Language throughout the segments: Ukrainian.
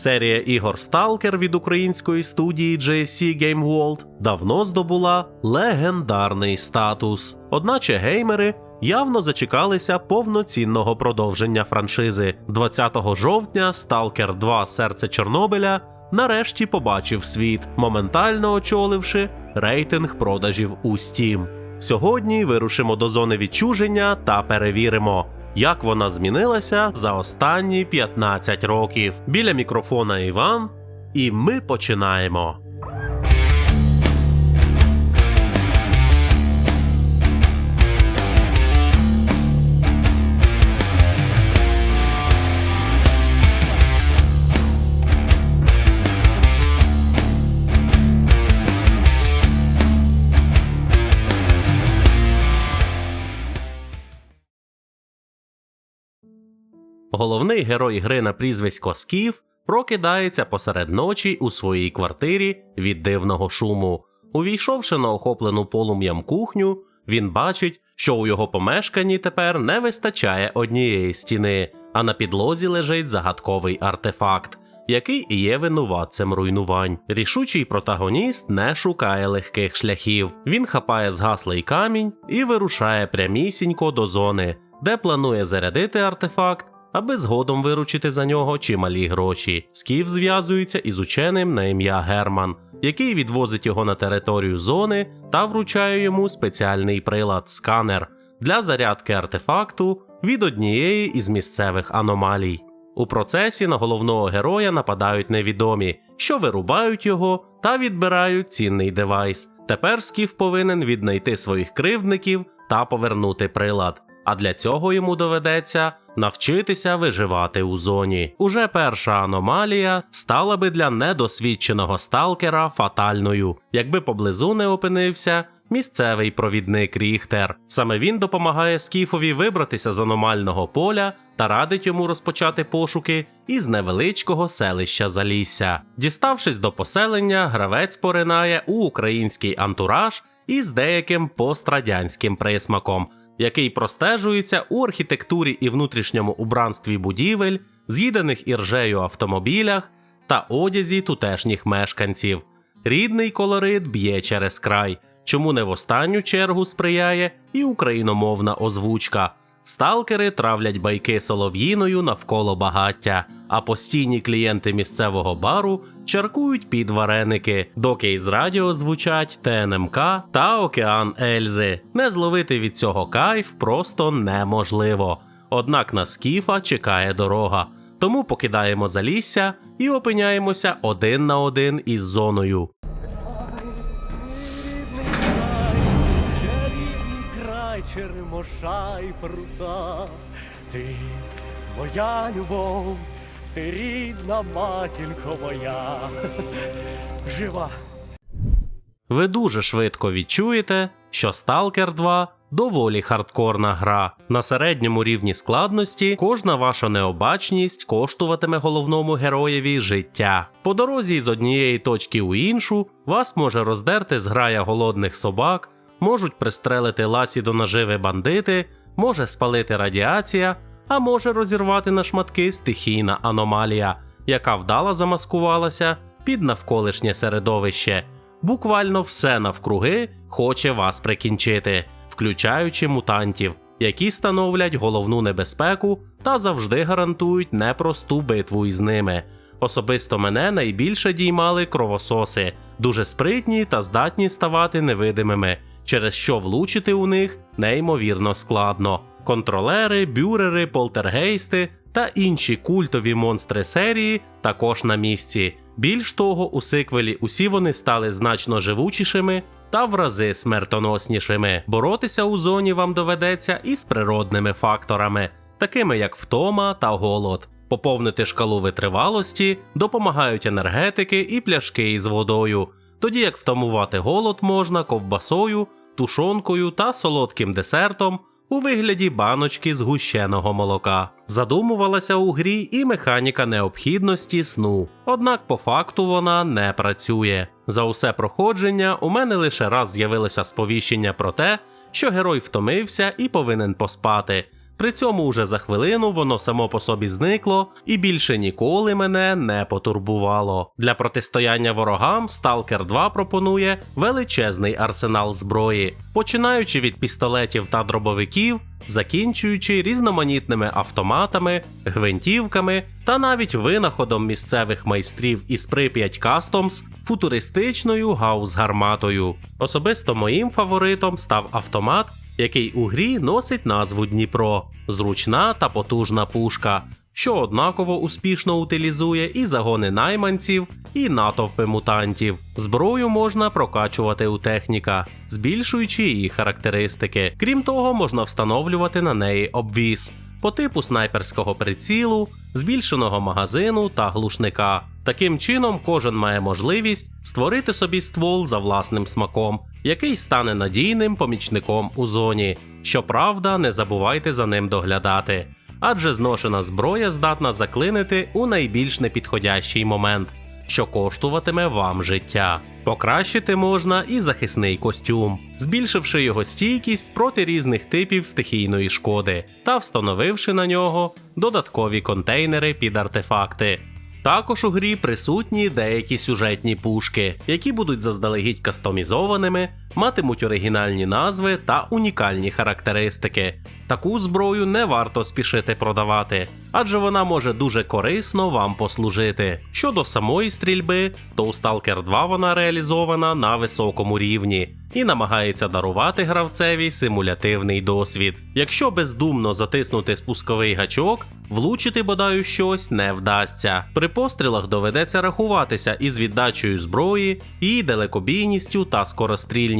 Серія ігор Stalker від української студії JSC Game World давно здобула легендарний статус. Одначе геймери явно зачекалися повноцінного продовження франшизи. 20 жовтня Stalker 2 Серце Чорнобиля нарешті побачив світ, моментально очоливши рейтинг продажів у Steam. Сьогодні вирушимо до зони відчуження та перевіримо, як вона змінилася за останні 15 років. Біля мікрофона Іван, і ми починаємо. Головний герой гри на прізвисько Скіф прокидається посеред ночі у своїй квартирі від дивного шуму. Увійшовши на охоплену полум'ям кухню, він бачить, що у його помешканні тепер не вистачає однієї стіни, а на підлозі лежить загадковий артефакт, який і є винуватцем руйнувань. Рішучий протагоніст не шукає легких шляхів. Він хапає згаслий камінь і вирушає прямісінько до зони, де планує зарядити артефакт аби згодом виручити за нього чималі гроші. Скіф зв'язується із ученим на ім'я Герман, який відвозить його на територію зони та вручає йому спеціальний прилад сканер для зарядки артефакту від однієї із місцевих аномалій. У процесі на головного героя нападають невідомі, що вирубають його та відбирають цінний девайс. Тепер Скіф повинен віднайти своїх кривдників та повернути прилад. А для цього йому доведеться навчитися виживати у зоні. Уже перша аномалія стала би для недосвідченого сталкера фатальною, якби поблизу не опинився місцевий провідник Ріхтер. Саме він допомагає Скіфові вибратися з аномального поля та радить йому розпочати пошуки із невеличкого селища Залісся. Діставшись до поселення, гравець поринає у український антураж із деяким пострадянським присмаком який простежується у архітектурі і внутрішньому убранстві будівель, з'їдених іржею автомобілях та одязі тутешніх мешканців. Рідний колорит б'є через край, чому не в останню чергу сприяє і україномовна озвучка. Сталкери травлять байки солов'їною навколо багаття, а постійні клієнти місцевого бару чаркують під вареники, доки із радіо звучать ТНМК та Океан Ельзи. Не зловити від цього кайф просто неможливо. Однак на скіфа чекає дорога, тому покидаємо залісся і опиняємося один на один із зоною. Черемоша й прута, ти моя любов, ти рідна матінко моя, жива. Ви дуже швидко відчуєте, що Stalker 2 доволі хардкорна гра. На середньому рівні складності кожна ваша необачність коштуватиме головному героєві життя. По дорозі з однієї точки у іншу вас може роздерти зграя голодних собак, можуть пристрелити ласі до наживи бандити, може спалити радіація, а може розірвати на шматки стихійна аномалія, яка вдало замаскувалася під навколишнє середовище. Буквально все навкруги хоче вас прикінчити, включаючи мутантів, які становлять головну небезпеку та завжди гарантують непросту битву із ними. Особисто мене найбільше діймали кровососи, дуже спритні та здатні ставати невидимими, через що влучити у них неймовірно складно. Контролери, бюрери, полтергейсти та інші культові монстри серії також на місці. Більш того, у сиквелі усі вони стали значно живучішими та в рази смертоноснішими. Боротися у зоні вам доведеться із природними факторами, такими як втома та голод. Поповнити шкалу витривалості допомагають енергетики і пляшки із водою, тоді як втамувати голод можна ковбасою, тушонкою та солодким десертом у вигляді баночки згущеного молока. Задумувалася у грі і механіка необхідності сну, однак по факту вона не працює. За усе проходження у мене лише раз з'явилося сповіщення про те, що герой втомився і повинен поспати. При цьому уже за хвилину воно само по собі зникло і більше ніколи мене не потурбувало. Для протистояння ворогам Stalker 2 пропонує величезний арсенал зброї, починаючи від пістолетів та дробовиків, закінчуючи різноманітними автоматами, гвинтівками та навіть винаходом місцевих майстрів із Pripyat Customs футуристичною гаус-гарматою. Особисто моїм фаворитом став автомат, який у грі носить назву Дніпро, зручна та потужна пушка, що однаково успішно утилізує і загони найманців, і натовпи мутантів. Зброю можна прокачувати у техніка, збільшуючи її характеристики. Крім того, можна встановлювати на неї обвіз по типу снайперського прицілу, збільшеного магазину та глушника. Таким чином, кожен має можливість створити собі ствол за власним смаком, який стане надійним помічником у зоні. Щоправда, не забувайте за ним доглядати, адже зношена зброя здатна заклинити у найбільш непідходящий момент, що коштуватиме вам життя. Покращити можна і захисний костюм, збільшивши його стійкість проти різних типів стихійної шкоди та встановивши на нього додаткові контейнери під артефакти. Також у грі присутні деякі сюжетні пушки, які будуть заздалегідь кастомізованими, матимуть оригінальні назви та унікальні характеристики. Таку зброю не варто спішити продавати, адже вона може дуже корисно вам послужити. Щодо самої стрільби, то у Stalker 2 вона реалізована на високому рівні і намагається дарувати гравцеві симулятивний досвід. Якщо бездумно затиснути спусковий гачок, влучити бодай щось не вдасться. При пострілах доведеться рахуватися із віддачею зброї, її далекобійністю та скорострільністю,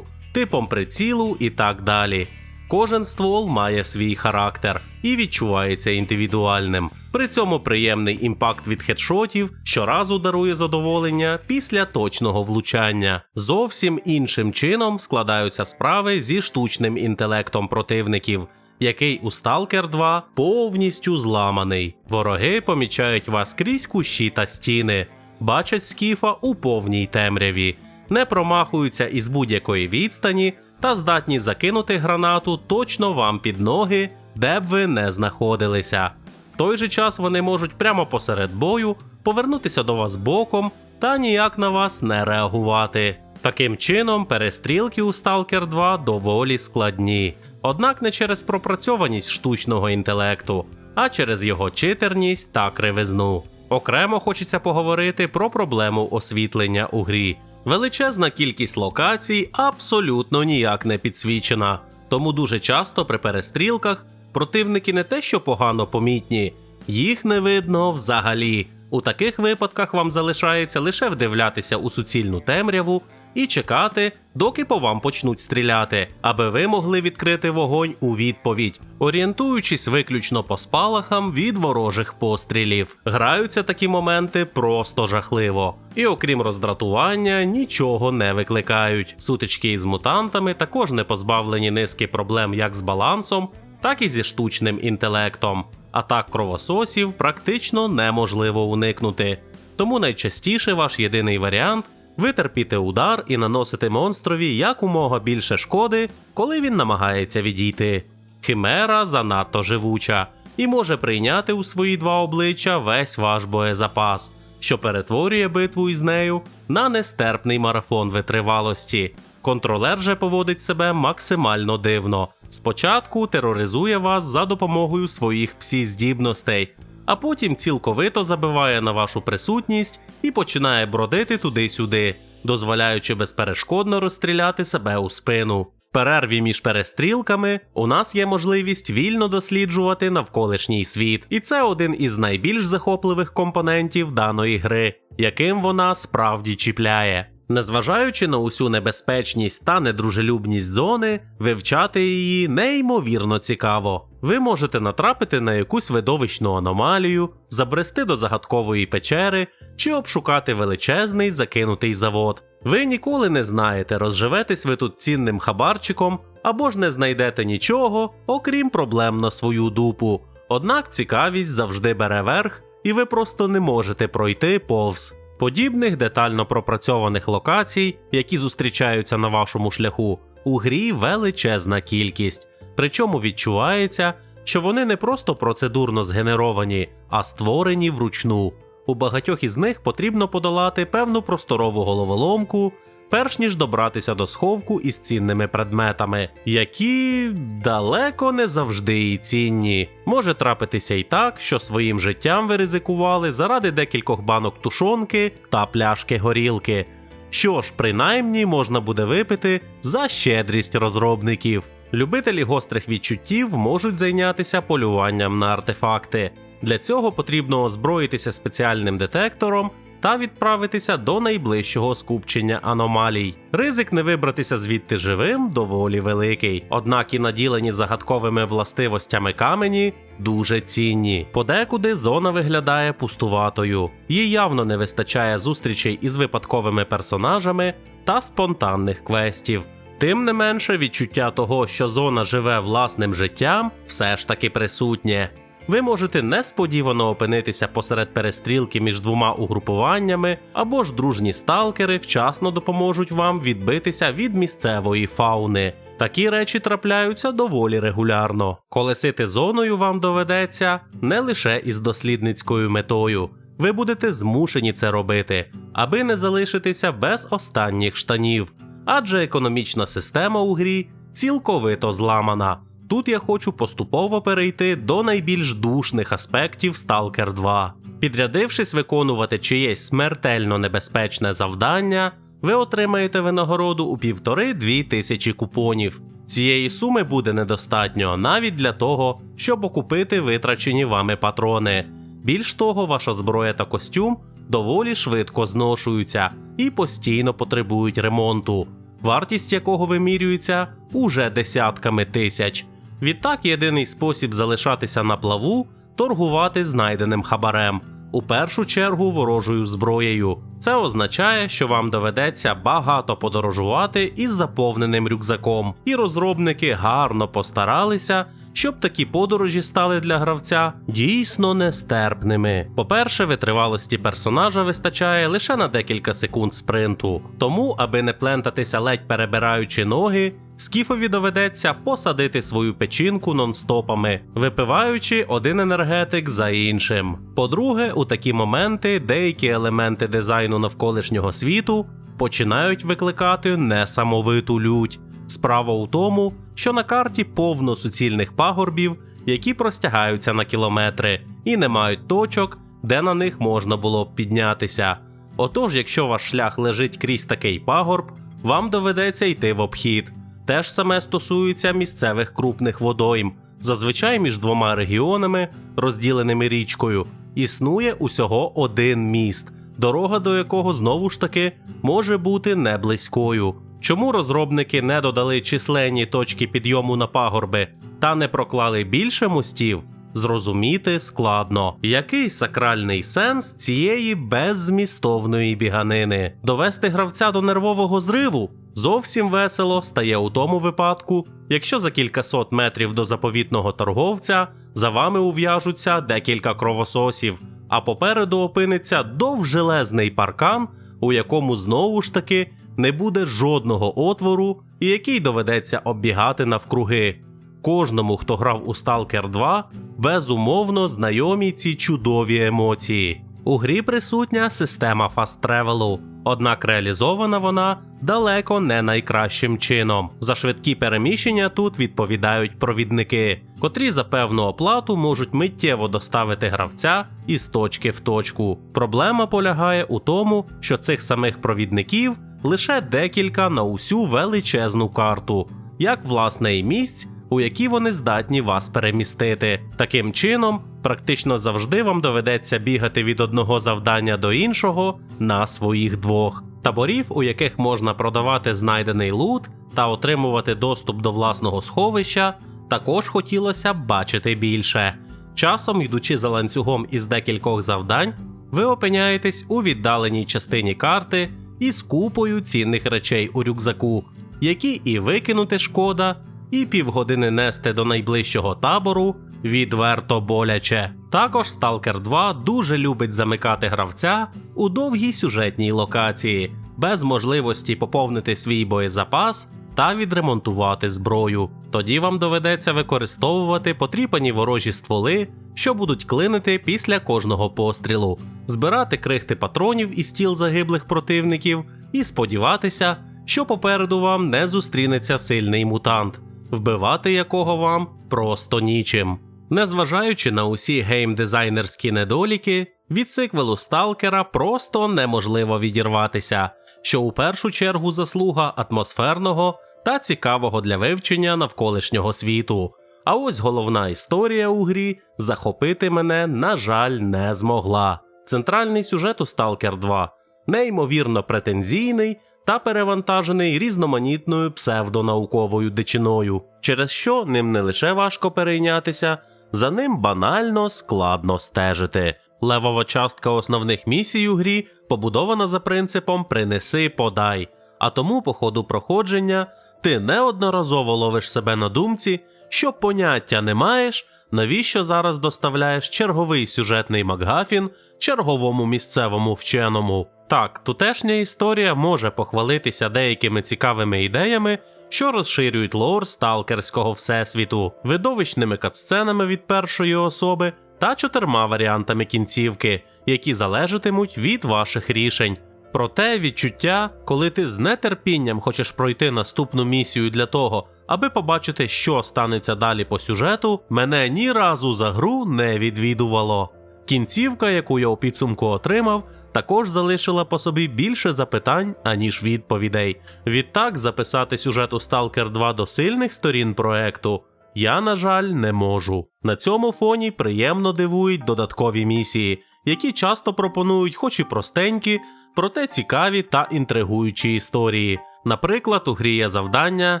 типом прицілу і так далі. Кожен ствол має свій характер і відчувається індивідуальним. При цьому приємний імпакт від хедшотів щоразу дарує задоволення після точного влучання. Зовсім іншим чином складаються справи зі штучним інтелектом противників, який у Stalker 2 повністю зламаний. Вороги помічають вас крізь кущі та стіни, бачать скіфа у повній темряві, не промахуються із будь-якої відстані та здатні закинути гранату точно вам під ноги, де б ви не знаходилися. В той же час вони можуть прямо посеред бою повернутися до вас боком та ніяк на вас не реагувати. Таким чином, перестрілки у Stalker 2 доволі складні, однак не через пропрацьованість штучного інтелекту, а через його читерність та кривизну. Окремо хочеться поговорити про проблему освітлення у грі. Величезна кількість локацій абсолютно ніяк не підсвічена, тому дуже часто при перестрілках противники не те, що погано помітні, їх не видно взагалі. У таких випадках вам залишається лише вдивлятися у суцільну темряву і чекати, доки по вам почнуть стріляти, аби ви могли відкрити вогонь у відповідь, орієнтуючись виключно по спалахам від ворожих пострілів. Граються такі моменти просто жахливо, і окрім роздратування, нічого не викликають. Сутички із мутантами також не позбавлені низки проблем як з балансом, так і зі штучним інтелектом. Атак кровососів практично неможливо уникнути. Тому найчастіше ваш єдиний варіант витерпіти удар і наносити монстрові якомога більше шкоди, коли він намагається відійти. Химера занадто живуча і може прийняти у свої два обличчя весь ваш боєзапас, що перетворює битву із нею на нестерпний марафон витривалості. Контролер же поводить себе максимально дивно. Спочатку тероризує вас за допомогою своїх псі-здібностей, а потім цілковито забиває на вашу присутність і починає бродити туди-сюди, дозволяючи безперешкодно розстріляти себе у спину. В перерві між перестрілками у нас є можливість вільно досліджувати навколишній світ, і це один із найбільш захопливих компонентів даної гри, яким вона справді чіпляє. Незважаючи на усю небезпечність та недружелюбність зони, вивчати її неймовірно цікаво. Ви можете натрапити на якусь видовищну аномалію, забрести до загадкової печери чи обшукати величезний закинутий завод. Ви ніколи не знаєте, розживетесь ви тут цінним хабарчиком або ж не знайдете нічого, окрім проблем на свою дупу. Однак цікавість завжди бере верх, і ви просто не можете пройти повз. Подібних детально пропрацьованих локацій, які зустрічаються на вашому шляху, у грі величезна кількість, причому відчувається, що вони не просто процедурно згенеровані, а створені вручну. У багатьох із них потрібно подолати певну просторову головоломку, перш ніж добратися до сховку із цінними предметами, які далеко не завжди і цінні. Може трапитися і так, що своїм життям ви ризикували заради декількох банок тушонки та пляшки горілки. Що ж, принаймні можна буде випити за щедрість розробників. Любителі гострих відчуттів можуть зайнятися полюванням на артефакти. Для цього потрібно озброїтися спеціальним детектором та відправитися до найближчого скупчення аномалій. Ризик не вибратися звідти живим доволі великий, однак і наділені загадковими властивостями камені дуже цінні. Подекуди зона виглядає пустуватою. Їй явно не вистачає зустрічей із випадковими персонажами та спонтанних квестів. Тим не менше, відчуття того, що зона живе власним життям, все ж таки присутнє. Ви можете несподівано опинитися посеред перестрілки між двома угрупуваннями, або ж дружні сталкери вчасно допоможуть вам відбитися від місцевої фауни. Такі речі трапляються доволі регулярно. Колесити зоною вам доведеться не лише із дослідницькою метою. Ви будете змушені це робити, аби не залишитися без останніх штанів. Адже економічна система у грі цілковито зламана. Тут я хочу поступово перейти до найбільш душних аспектів Stalker 2. Підрядившись виконувати чиєсь смертельно небезпечне завдання, ви отримаєте винагороду у півтори-дві тисячі купонів. Цієї суми буде недостатньо навіть для того, щоб окупити витрачені вами патрони. Більш того, ваша зброя та костюм доволі швидко зношуються і постійно потребують ремонту, вартість якого вимірюється уже десятками тисяч. Відтак, єдиний спосіб залишатися на плаву торгувати знайденим хабарем, у першу чергу ворожою зброєю. Це означає, що вам доведеться багато подорожувати із заповненим рюкзаком, і розробники гарно постаралися, щоб такі подорожі стали для гравця дійсно нестерпними. По-перше, витривалості персонажа вистачає лише на декілька секунд спринту, тому, аби не плентатися ледь перебираючи ноги, Скіфові доведеться посадити свою печінку нонстопами, випиваючи один енергетик за іншим. По-друге, у такі моменти деякі елементи дизайну навколишнього світу починають викликати несамовиту лють. Справа у тому, що на карті повно суцільних пагорбів, які простягаються на кілометри, і не мають точок, де на них можна було б піднятися. Отож, якщо ваш шлях лежить крізь такий пагорб, вам доведеться йти в обхід. Те ж саме стосується місцевих крупних водойм. Зазвичай між двома регіонами, розділеними річкою, існує усього один міст, дорога до якого знову ж таки може бути не близькою. Чому розробники не додали численні точки підйому на пагорби та не проклали більше мостів? Зрозуміти складно, який сакральний сенс цієї беззмістовної біганини довести гравця до нервового зриву зовсім весело стає у тому випадку, якщо за кількасот метрів до заповітного торговця за вами ув'яжуться декілька кровососів, а попереду опиниться довжелезний паркан, у якому знову ж таки не буде жодного отвору, і який доведеться оббігати навкруги. Кожному, хто грав у Stalker 2, безумовно знайомі ці чудові емоції. У грі присутня система фаст-тревелу, однак реалізована вона далеко не найкращим чином. За швидкі переміщення тут відповідають провідники, котрі за певну оплату можуть миттєво доставити гравця із точки в точку. Проблема полягає у тому, що цих самих провідників лише декілька на усю величезну карту, як власне і місць, у які вони здатні вас перемістити. Таким чином, практично завжди вам доведеться бігати від одного завдання до іншого на своїх двох. Таборів, у яких можна продавати знайдений лут та отримувати доступ до власного сховища, також хотілося б бачити більше. Часом, йдучи за ланцюгом із декількох завдань, ви опиняєтесь у віддаленій частині карти із купою цінних речей у рюкзаку, які і викинути шкода, і півгодини нести до найближчого табору відверто боляче. Також Stalker 2 дуже любить замикати гравця у довгій сюжетній локації, без можливості поповнити свій боєзапас та відремонтувати зброю. Тоді вам доведеться використовувати потріпані ворожі стволи, що будуть клинити після кожного пострілу, збирати крихти патронів із тіл загиблих противників і сподіватися, що попереду вам не зустрінеться сильний мутант, вбивати якого вам просто нічим. Незважаючи на усі геймдизайнерські недоліки, від сиквелу Сталкера просто неможливо відірватися, що у першу чергу заслуга атмосферного та цікавого для вивчення навколишнього світу. А ось головна історія у грі захопити мене, на жаль, не змогла. Центральний сюжет у Stalker 2 неймовірно претензійний та перевантажений різноманітною псевдонауковою дичиною, через що ним не лише важко перейнятися, за ним банально складно стежити. Левова частка основних місій у грі побудована за принципом принеси подай, а тому по ходу проходження ти неодноразово ловиш себе на думці, що поняття не маєш, навіщо зараз доставляєш черговий сюжетний Макгафін черговому місцевому вченому. Так, тутешня історія може похвалитися деякими цікавими ідеями, що розширюють лор сталкерського всесвіту, видовищними катсценами від першої особи та чотирма варіантами кінцівки, які залежатимуть від ваших рішень. Проте відчуття, коли ти з нетерпінням хочеш пройти наступну місію для того, аби побачити, що станеться далі по сюжету, мене ні разу за гру не відвідувало. Кінцівка, яку я у підсумку отримав, також залишила по собі більше запитань, аніж відповідей. Відтак, записати сюжет у Stalker 2 до сильних сторін проекту я, на жаль, не можу. На цьому фоні приємно дивують додаткові місії, які часто пропонують, хоч і простенькі, проте цікаві та інтригуючі історії. Наприклад, у грі є завдання,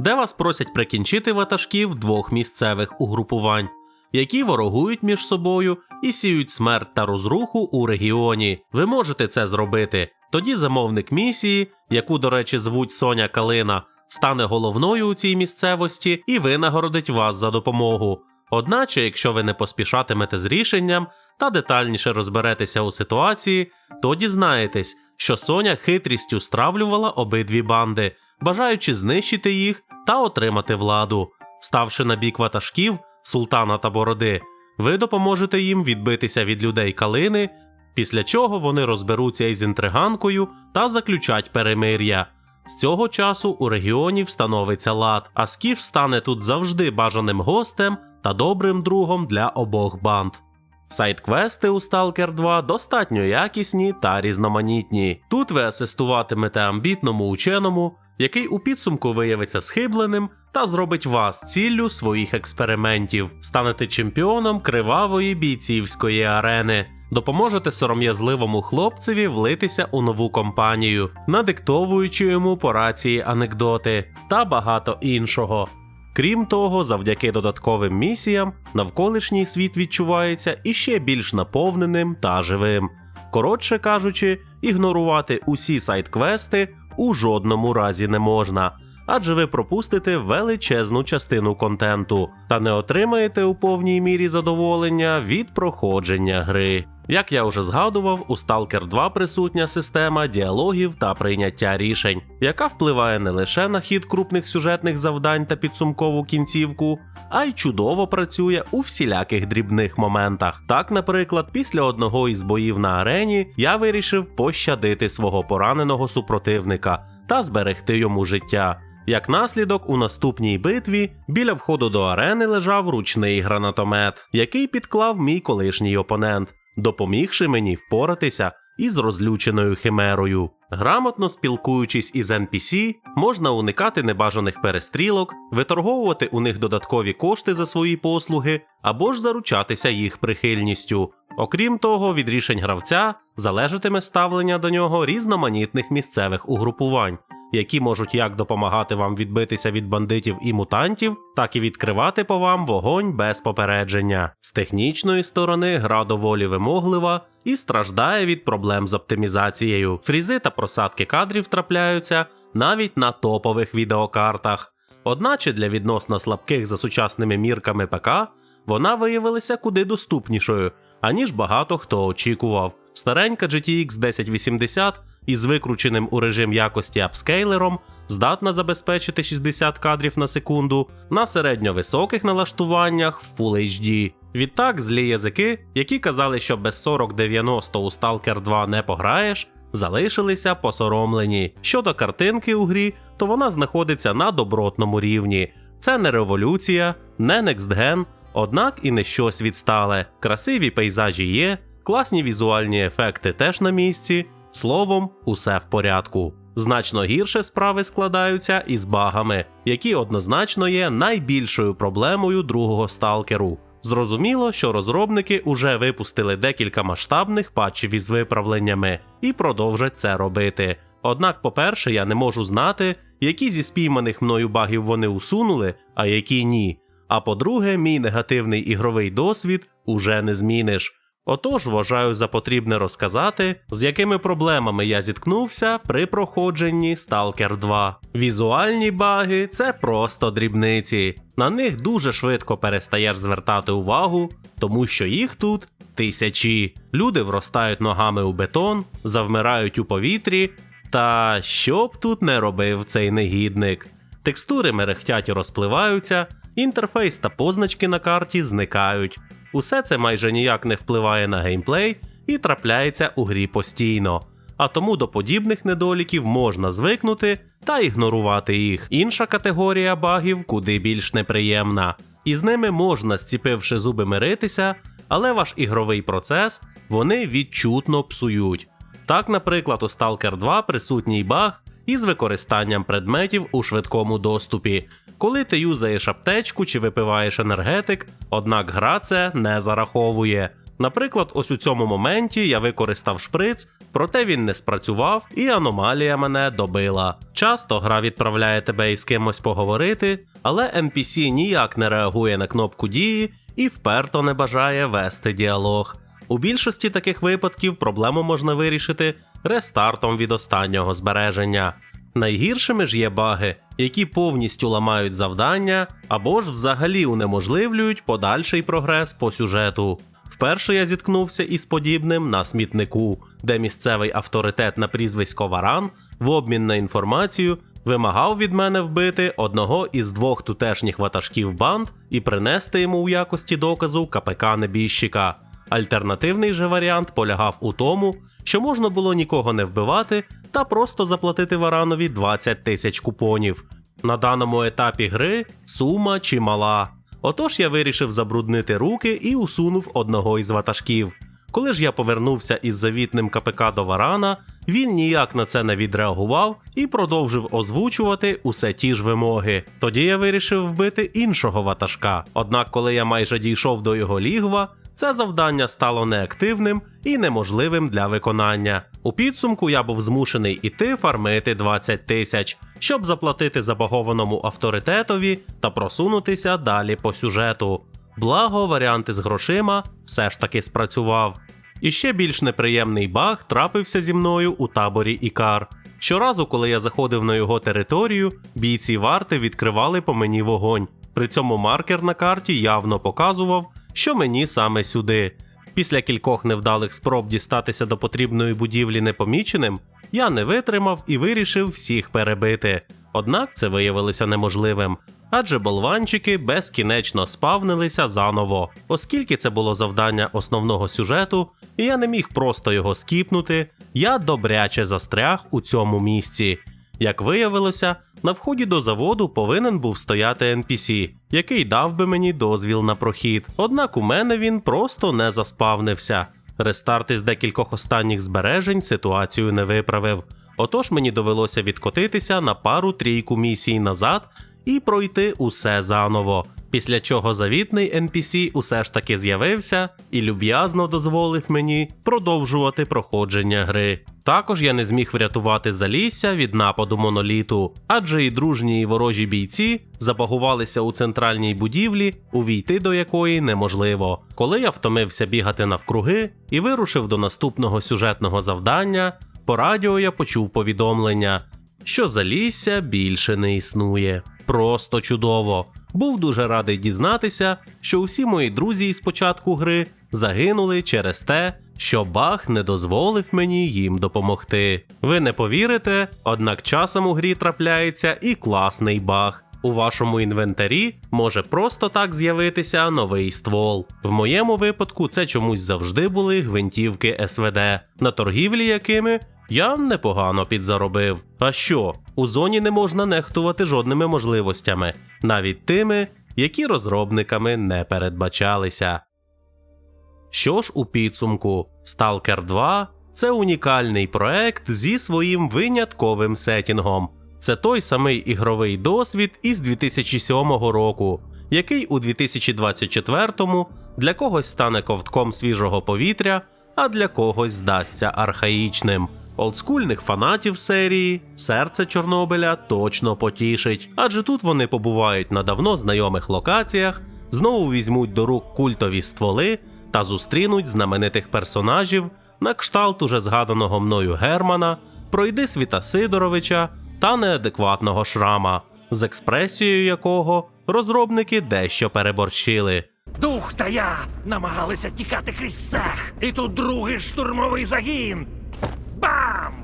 де вас просять прикінчити ватажків двох місцевих угрупувань, які ворогують між собою і сіють смерть та розруху у регіоні. Ви можете це зробити. Тоді замовник місії, яку, до речі, звуть Соня Калина, стане головною у цій місцевості і винагородить вас за допомогу. Одначе, якщо ви не поспішатимете з рішенням та детальніше розберетеся у ситуації, то дізнаєтесь, що Соня хитрістю стравлювала обидві банди, бажаючи знищити їх та отримати владу. Ставши на бік ватажків, султана та бороди, ви допоможете їм відбитися від людей калини, після чого вони розберуться із інтриганкою та заключать перемир'я. З цього часу у регіоні встановиться лад, а Скіф стане тут завжди бажаним гостем та добрим другом для обох банд. Сайт-квести у Stalker 2 достатньо якісні та різноманітні. Тут ви асистуватимете амбітному ученому, який у підсумку виявиться схибленим та зробить вас ціллю своїх експериментів. Станете чемпіоном кривавої бійцівської арени. Допоможете сором'язливому хлопцеві влитися у нову компанію, надиктовуючи йому по рації анекдоти та багато іншого. Крім того, завдяки додатковим місіям, навколишній світ відчувається іще більш наповненим та живим. Коротше кажучи, ігнорувати усі сайт-квести у жодному разі не можна, адже ви пропустите величезну частину контенту та не отримаєте у повній мірі задоволення від проходження гри. Як я вже згадував, у Stalker 2 присутня система діалогів та прийняття рішень, яка впливає не лише на хід крупних сюжетних завдань та підсумкову кінцівку, а й чудово працює у всіляких дрібних моментах. Так, наприклад, після одного із боїв на арені я вирішив пощадити свого пораненого супротивника та зберегти йому життя. Як наслідок, у наступній битві біля входу до арени лежав ручний гранатомет, який підклав мій колишній опонент, допомігши мені впоратися із розлюченою химерою. Грамотно спілкуючись із NPC, можна уникати небажаних перестрілок, виторговувати у них додаткові кошти за свої послуги або ж заручатися їх прихильністю. Окрім того, від рішень гравця залежатиме ставлення до нього різноманітних місцевих угрупувань які можуть як допомагати вам відбитися від бандитів і мутантів, так і відкривати по вам вогонь без попередження. З технічної сторони гра доволі вимоглива і страждає від проблем з оптимізацією. Фрізи та просадки кадрів трапляються навіть на топових відеокартах. Одначе для відносно слабких за сучасними мірками ПК вона виявилася куди доступнішою, аніж багато хто очікував. Старенька GTX 1080 із викрученим у режим якості апскейлером здатна забезпечити 60 кадрів на секунду на середньовисоких налаштуваннях в Full HD. Відтак, злі язики, які казали, що без 4090 у Stalker 2 не пограєш, залишилися посоромлені. Щодо картинки у грі, то вона знаходиться на добротному рівні. Це не революція, не некстген, однак і не щось відстале. Красиві пейзажі є, класні візуальні ефекти теж на місці. Словом, усе в порядку. Значно гірше справи складаються із багами, які однозначно є найбільшою проблемою другого сталкеру. Зрозуміло, що розробники уже випустили декілька масштабних патчів із виправленнями і продовжать це робити. Однак, по-перше, я не можу знати, які зі спійманих мною багів вони усунули, а які ні. А по-друге, мій негативний ігровий досвід уже не зміниш. Отож, вважаю за потрібне розказати, з якими проблемами я зіткнувся при проходженні Stalker 2. Візуальні баги це просто дрібниці. На них дуже швидко перестаєш звертати увагу, тому що їх тут тисячі. Люди вростають ногами у бетон, завмирають у повітрі. Та що б тут не робив цей негідник? Текстури мерехтять і розпливаються, інтерфейс та позначки на карті зникають. Усе це майже ніяк не впливає на геймплей і трапляється у грі постійно. А тому до подібних недоліків можна звикнути та ігнорувати їх. Інша категорія багів куди більш неприємна. І з ними можна, зціпивши зуби миритися, але ваш ігровий процес вони відчутно псують. Так, наприклад, у Stalker 2 присутній баг із використанням предметів у швидкому доступі, коли ти юзаєш аптечку чи випиваєш енергетик, однак гра це не зараховує. Наприклад, ось у цьому моменті я використав шприц, проте він не спрацював, і аномалія мене добила. Часто гра відправляє тебе із кимось поговорити, але NPC ніяк не реагує на кнопку дії і вперто не бажає вести діалог. У більшості таких випадків проблему можна вирішити рестартом від останнього збереження. Найгіршими ж є баги, які повністю ламають завдання або ж взагалі унеможливлюють подальший прогрес по сюжету. Вперше я зіткнувся із подібним на смітнику, де місцевий авторитет на прізвисько Варан в обмін на інформацію вимагав від мене вбити одного із двох тутешніх ватажків банд і принести йому у якості доказу КПК небіжчика. Альтернативний же варіант полягав у тому, що можна було нікого не вбивати та просто заплатити Варанові 20 тисяч купонів. На даному етапі гри сума чимала. Отож я вирішив забруднити руки і усунув одного із ватажків. Коли ж я повернувся із завітним КПК до Варана, він ніяк на це не відреагував і продовжив озвучувати усе ті ж вимоги. Тоді я вирішив вбити іншого ватажка. Однак, коли я майже дійшов до його лігва, це завдання стало неактивним і неможливим для виконання. У підсумку я був змушений іти фармити 20 тисяч, щоб заплатити забагованому авторитетові та просунутися далі по сюжету. Благо, варіант із грошима все ж таки спрацював. І ще більш неприємний баг трапився зі мною у таборі Ікар. Щоразу, коли я заходив на його територію, бійці варти відкривали по мені вогонь. При цьому маркер на карті явно показував, що мені саме сюди. Після кількох невдалих спроб дістатися до потрібної будівлі непоміченим, я не витримав і вирішив всіх перебити. Однак це виявилося неможливим, адже болванчики безкінечно спавнилися заново, оскільки це було завдання основного сюжету, і я не міг просто його скіпнути, я добряче застряг у цьому місці. Як виявилося, на вході до заводу повинен був стояти NPC, який дав би мені дозвіл на прохід. Однак у мене він просто не заспавнився. Рестарт із декількох останніх збережень ситуацію не виправив. Отож мені довелося відкотитися на пару трійку місій назад і пройти усе заново. Після чого завітний NPC усе ж таки з'явився і люб'язно дозволив мені продовжувати проходження гри. Також я не зміг врятувати залісся від нападу моноліту, адже і дружні і ворожі бійці забагувалися у центральній будівлі, увійти до якої неможливо. Коли я втомився бігати навкруги і вирушив до наступного сюжетного завдання, по радіо я почув повідомлення, що залісся більше не існує. Просто чудово. Був дуже радий дізнатися, що усі мої друзі із початку гри загинули через те, що баг не дозволив мені їм допомогти. Ви не повірите, однак часом у грі трапляється і класний баг. У вашому інвентарі може просто так з'явитися новий ствол. В моєму випадку це чомусь завжди були гвинтівки СВД, на торгівлі якими я непогано підзаробив. А що? У зоні не можна нехтувати жодними можливостями, навіть тими, які розробниками не передбачалися. Що ж у підсумку, Stalker 2 це унікальний проект зі своїм винятковим сетінгом. Це той самий ігровий досвід із 2007 року, який у 2024-му для когось стане ковтком свіжого повітря, а для когось здасться архаїчним. Олдскульних фанатів серії серце Чорнобиля точно потішить, адже тут вони побувають на давно знайомих локаціях, знову візьмуть до рук культові стволи та зустрінуть знаменитих персонажів на кшталт уже згаданого мною Германа, пройди світа Сидоровича та неадекватного шрама, з експресією якого розробники дещо переборщили. Дух та я намагалися тікати крізь цех. І тут другий штурмовий загін. Бам!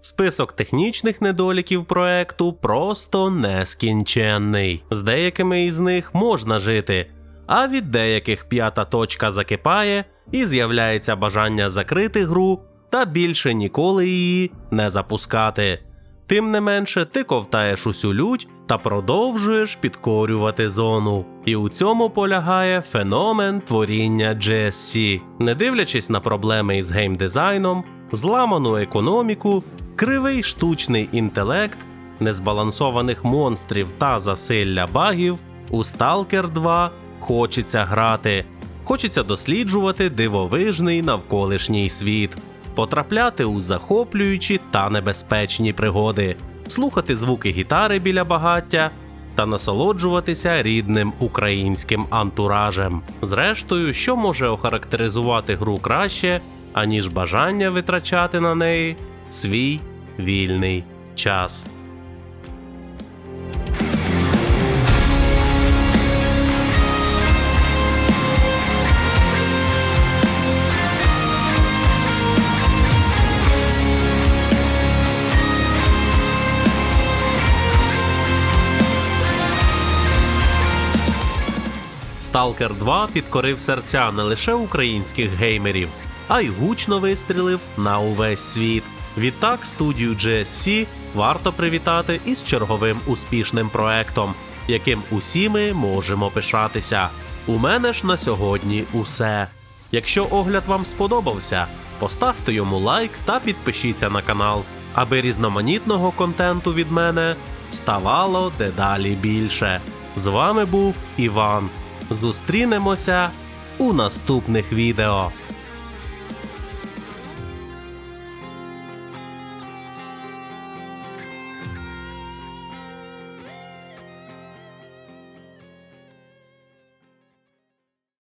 Список технічних недоліків проекту просто нескінченний. З деякими із них можна жити, а від деяких п'ята точка закипає і з'являється бажання закрити гру та більше ніколи її не запускати. Тим не менше, ти ковтаєш усю лють та продовжуєш підкорювати зону. І у цьому полягає феномен творіння GSC. Не дивлячись на проблеми із геймдизайном, зламану економіку, кривий штучний інтелект, незбалансованих монстрів та засилля багів, у Stalker 2 хочеться грати. Хочеться досліджувати дивовижний навколишній світ, потрапляти у захоплюючі та небезпечні пригоди, слухати звуки гітари біля багаття та насолоджуватися рідним українським антуражем. Зрештою, що може охарактеризувати гру краще, аніж бажання витрачати на неї свій вільний час. Stalker 2 підкорив серця не лише українських геймерів, а й гучно вистрілив на увесь світ. Відтак студію GSC варто привітати із черговим успішним проектом, яким усі ми можемо пишатися. У мене ж на сьогодні усе. Якщо огляд вам сподобався, поставте йому лайк та підпишіться на канал, аби різноманітного контенту від мене ставало дедалі більше. З вами був Іван. Зустрінемося у наступних відео.